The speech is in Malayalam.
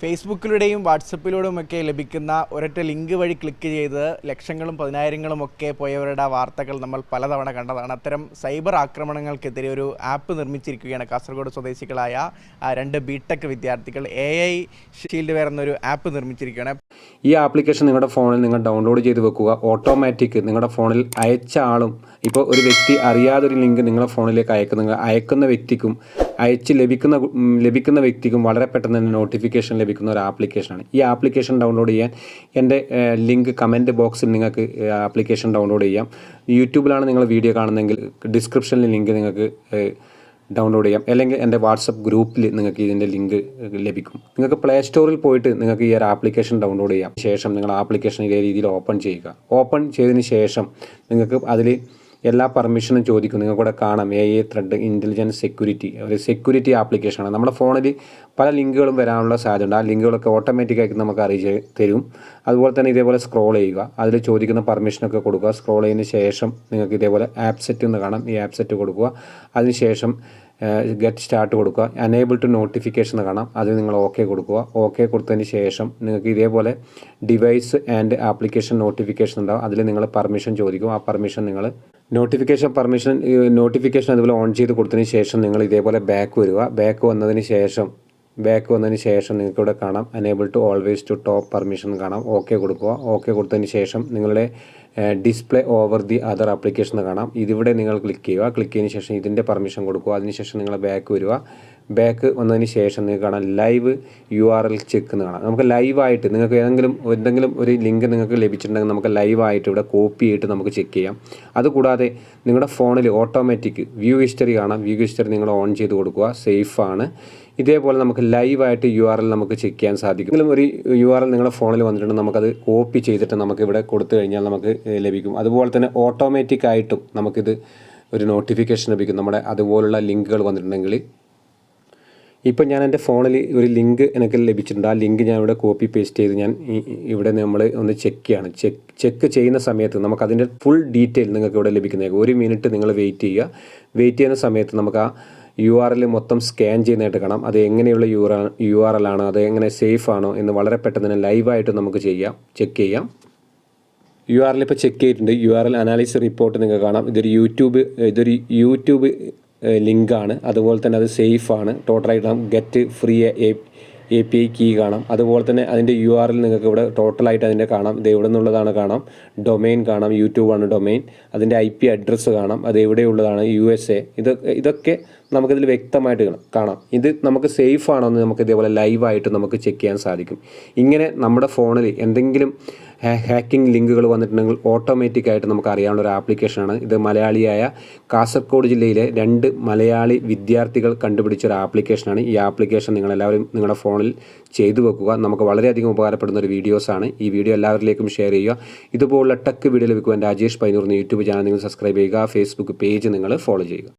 ഫേസ്ബുക്കിലൂടെയും വാട്സപ്പിലൂടെയും ഒക്കെ ലഭിക്കുന്ന ഒരൊറ്റ ലിങ്ക് വഴി ക്ലിക്ക് ചെയ്ത് ലക്ഷങ്ങളും പതിനായിരങ്ങളും ഒക്കെ പോയവരുടെ വാർത്തകൾ നമ്മൾ പലതവണ കണ്ടതാണ്. അത്തരം സൈബർ ആക്രമണങ്ങൾക്കെതിരെ ഒരു ആപ്പ് നിർമ്മിച്ചിരിക്കുകയാണ് കാസർഗോഡ് സ്വദേശികളായ രണ്ട് ബിടെക് വിദ്യാർത്ഥികൾ. എ ഐ ഷീൽഡ് വെയർ എന്നൊരു ആപ്പ് നിർമ്മിച്ചിരിക്കുകയാണ്. ഈ ആപ്ലിക്കേഷൻ നിങ്ങളുടെ ഫോണിൽ നിങ്ങൾ ഡൗൺലോഡ് ചെയ്ത് വെക്കുക. ഓട്ടോമാറ്റിക് നിങ്ങളുടെ ഫോണിൽ അയച്ച ആളും ഇപ്പോൾ ഒരു വ്യക്തി അറിയാതൊരു ലിങ്ക് നിങ്ങളുടെ ഫോണിലേക്ക് അയക്കുന്ന അയക്കുന്ന വ്യക്തിക്കും അയച്ച് ലഭിക്കുന്ന ലഭിക്കുന്ന വ്യക്തിക്കും വളരെ പെട്ടെന്ന് തന്നെ നോട്ടിഫിക്കേഷൻ ലഭിക്കുന്ന ഒരു ആപ്ലിക്കേഷനാണ് ഈ ആപ്ലിക്കേഷൻ ഡൗൺലോഡ് ചെയ്യാൻ എന്റെ ലിങ്ക് കമന്റ് ബോക്സിൽ നിങ്ങൾക്ക് ആപ്ലിക്കേഷൻ ഡൗൺലോഡ് ചെയ്യാം. യൂട്യൂബിലാണ് നിങ്ങൾ വീഡിയോ കാണുന്നതെങ്കിൽ ഡിസ്ക്രിപ്ഷനിൽ ലിങ്ക് നിങ്ങൾക്ക് ഡൗൺലോഡ് ചെയ്യാം. അല്ലെങ്കിൽ എന്റെ വാട്സപ്പ് ഗ്രൂപ്പിൽ നിങ്ങൾക്ക് ഇതിന്റെ ലിങ്ക് ലഭിക്കും. നിങ്ങൾക്ക് പ്ലേ സ്റ്റോറിൽ പോയിട്ട് നിങ്ങൾക്ക് ഈ ഒരു ആപ്ലിക്കേഷൻ ഡൗൺലോഡ് ചെയ്യാം. ശേഷം നിങ്ങൾ ആപ്ലിക്കേഷൻ ഇതേ രീതിയിൽ ഓപ്പൺ ചെയ്യുക. ഓപ്പൺ ചെയ്തതിന് ശേഷം നിങ്ങൾക്ക് അതിൽ എല്ലാ പെർമിഷനും ചോദിക്കും. നിങ്ങൾക്കിവിടെ കാണാം. A A threat intelligence security ഒരു സെക്യൂരിറ്റി ആപ്ലിക്കേഷനാണ് നമ്മുടെ ഫോണിൽ പല ലിങ്കുകളും വരാനുള്ള സാധ്യതയുണ്ട്. ആ ലിങ്കുകളൊക്കെ ഓട്ടോമാറ്റിക്കായിട്ട് നമുക്ക് അറിയിച്ച് തരും. അതുപോലെ തന്നെ ഇതേപോലെ സ്ക്രോൾ ചെയ്യുക. അതിൽ ചോദിക്കുന്ന പെർമിഷനൊക്കെ കൊടുക്കുക. സ്ക്രോൾ ചെയ്യുന്ന ശേഷം നിങ്ങൾക്ക് ഇതേപോലെ ആപ്പ് സെറ്റ് എന്ന് കാണാം. ഈ ആപ്പ് സെറ്റ് കൊടുക്കുക. അതിനുശേഷം ഗെറ്റ് സ്റ്റാർട്ട് കൊടുക്കുക. അനേബിൾ ടു നോട്ടിഫിക്കേഷൻ കാണാം. അത് നിങ്ങൾ ഓക്കെ കൊടുക്കുക. ഓക്കെ കൊടുത്തതിന് ശേഷം നിങ്ങൾക്ക് ഇതേപോലെ ഡിവൈസ് ആൻഡ് ആപ്ലിക്കേഷൻ നോട്ടിഫിക്കേഷൻ ഉണ്ടാവും. അതിൽ നിങ്ങൾ പെർമിഷൻ ചോദിക്കും. ആ പെർമിഷൻ നിങ്ങൾ നോട്ടിഫിക്കേഷൻ പെർമിഷൻ നോട്ടിഫിക്കേഷൻ അതുപോലെ ഓൺ ചെയ്ത് കൊടുത്തതിന് ശേഷം നിങ്ങൾ ഇതേപോലെ ബാക്ക് വരിക. ബാക്ക് വന്നതിന് ശേഷം ബാക്ക് വന്നതിന് ശേഷം നിങ്ങൾക്ക് ഇവിടെ കാണാം enable to always to top permission കാണാം. ഓക്കെ കൊടുക്കുക. ഓക്കെ കൊടുത്തതിന് ശേഷം നിങ്ങളുടെ display over the other application കാണാം. ഇതിവിടെ നിങ്ങൾ ക്ലിക്ക് ചെയ്യുക. ക്ലിക്ക് ചെയ്തതിന് ശേഷം ഇതിന്റെ പെർമിഷൻ കൊടുക്കുക. അതിനുശേഷം നിങ്ങൾ ബാക്ക് വരിക. ബാക്ക് വന്നതിന് ശേഷം നിങ്ങൾക്ക് കാണാം live U R L check എന്ന് കാണാം. നമുക്ക് ലൈവായിട്ട് നിങ്ങൾക്ക് ഏതെങ്കിലും എന്തെങ്കിലും ഒരു ലിങ്ക് നിങ്ങൾക്ക് ലഭിച്ചിട്ടുണ്ടെങ്കിൽ നമുക്ക് ലൈവായിട്ട് ഇവിടെ കോപ്പി ചെയ്തിട്ട് നമുക്ക് ചെക്ക് ചെയ്യാം. അതുകൂടാതെ നിങ്ങളുടെ ഫോണിൽ ഓട്ടോമാറ്റിക് വ്യൂ ഹിസ്റ്ററി കാണാം. വ്യൂ ഹിസ്റ്ററി നിങ്ങൾ ഓൺ ചെയ്ത് കൊടുക്കുക. സേഫ് ആണ്. ഇതേപോലെ നമുക്ക് ലൈവായിട്ട് യു ആർ എൽ നമുക്ക് ചെക്ക് ചെയ്യാൻ സാധിക്കും. എങ്കിലും ഒരു യു ആർ എൽ നിങ്ങളുടെ ഫോണിൽ വന്നിട്ടുണ്ട് നമുക്കത് കോപ്പി ചെയ്തിട്ട് നമുക്ക് ഇവിടെ കൊടുത്തു കഴിഞ്ഞാൽ നമുക്ക് ലഭിക്കും. അതുപോലെ തന്നെ ഓട്ടോമാറ്റിക് ആയിട്ടും നമുക്കിത് ഒരു നോട്ടിഫിക്കേഷൻ ലഭിക്കും. നമ്മുടെ അതുപോലുള്ള ലിങ്കുകൾ വന്നിട്ടുണ്ടെങ്കിൽ ഇപ്പം ഞാൻ എന്റെ ഫോണിൽ ഒരു ലിങ്ക് എനിക്ക് ലഭിച്ചിട്ടുണ്ട്. ആ ലിങ്ക് ഞാൻ ഇവിടെ കോപ്പി പേസ്റ്റ് ചെയ്ത് ഞാൻ ഇവിടെ നമ്മൾ ഒന്ന് ചെക്ക് ചെയ്യാണ്. ചെക്ക് ചെക്ക് ചെയ്യുന്ന സമയത്ത് നമുക്ക് അതിന്റെ ഫുൾ ഡീറ്റെയിൽ നിങ്ങൾക്ക് ഇവിടെ ലഭിക്കുന്നതായിരിക്കും ഒരു മിനിറ്റ് നിങ്ങൾ വെയിറ്റ് ചെയ്യുക. വെയിറ്റ് ചെയ്യുന്ന സമയത്ത് നമുക്ക് ആ യു ആർ എൽ മൊത്തം സ്കാൻ ചെയ്യുന്നതായിട്ട് കാണാം. അത് എങ്ങനെയുള്ള U R U R L ആണ് അത് എങ്ങനെ സേഫ് ആണോ എന്ന് വളരെ പെട്ടെന്ന് തന്നെ ലൈവായിട്ട് നമുക്ക് ചെയ്യാം. ചെക്ക് ചെയ്യാം. യു ആർ എൽ ഇപ്പോൾ ചെക്ക് ചെയ്തിട്ടുണ്ട്. U R L analysis report നിങ്ങൾക്ക് കാണാം. ഇതൊരു യൂട്യൂബ് ഇതൊരു യൂട്യൂബ് ലിങ്കാണ്. അതുപോലെ തന്നെ അത് സേഫാണ്. ടോട്ടലായിട്ട് get free A P I key കാണാം. അതുപോലെ തന്നെ അതിന്റെ യു ആർ എൽ നിങ്ങൾക്ക് ഇവിടെ ടോട്ടലായിട്ട് അതിന്റെ കാണാം. ഇത് എവിടെ നിന്നുള്ളതാണ് കാണാം. ഡൊമൈൻ കാണാം. യൂട്യൂബാണ് ഡൊമൈൻ അതിന്റെ ഐ പി അഡ്രസ്സ് കാണാം. അത് എവിടെയുള്ളതാണ് യു എസ് എ ഇത് ഇതൊക്കെ നമുക്കിതിൽ വ്യക്തമായിട്ട് കാണാം. കാണാം. ഇത് നമുക്ക് സേഫ് ആണോ എന്ന് നമുക്ക് ഇതേപോലെ ലൈവായിട്ട് നമുക്ക് ചെക്ക് ചെയ്യാൻ സാധിക്കും. ഇങ്ങനെ നമ്മുടെ ഫോണിൽ എന്തെങ്കിലും ഹാക്കിംഗ് ലിങ്കുകൾ വന്നിട്ടുണ്ടെങ്കിൽ ഓട്ടോമാറ്റിക് ആയിട്ട് നമുക്ക് അറിയാനുള്ള ഒരു ആപ്ലിക്കേഷനാണ് ഇത് മലയാളിയായ കാസർഗോഡ് ജില്ലയിലെ രണ്ട് മലയാളി വിദ്യാർത്ഥികൾ കണ്ടുപിടിച്ച ഒരു ആപ്ലിക്കേഷനാണ് ഈ ആപ്ലിക്കേഷൻ നിങ്ങളെല്ലാവരും നിങ്ങളുടെ ഫോണിൽ ചെയ്തു വെക്കുക. നമുക്ക് വളരെയധികം ഉപകാരപ്പെടുന്ന ഒരു വീഡിയോസാണ് ഈ വീഡിയോ എല്ലാവരിലേക്കും ഷെയർ ചെയ്യുക. ഇതുപോലുള്ള ടെക് വീഡിയോ ലഭിക്കുവാൻ രാജേഷ് പൈനൂർ യൂട്യൂബ് ചാനൽ നിങ്ങൾ സബ്സ്ക്രൈബ് ചെയ്യുക. ഫേസ്ബുക്ക് പേജ് നിങ്ങൾ ഫോളോ ചെയ്യുക.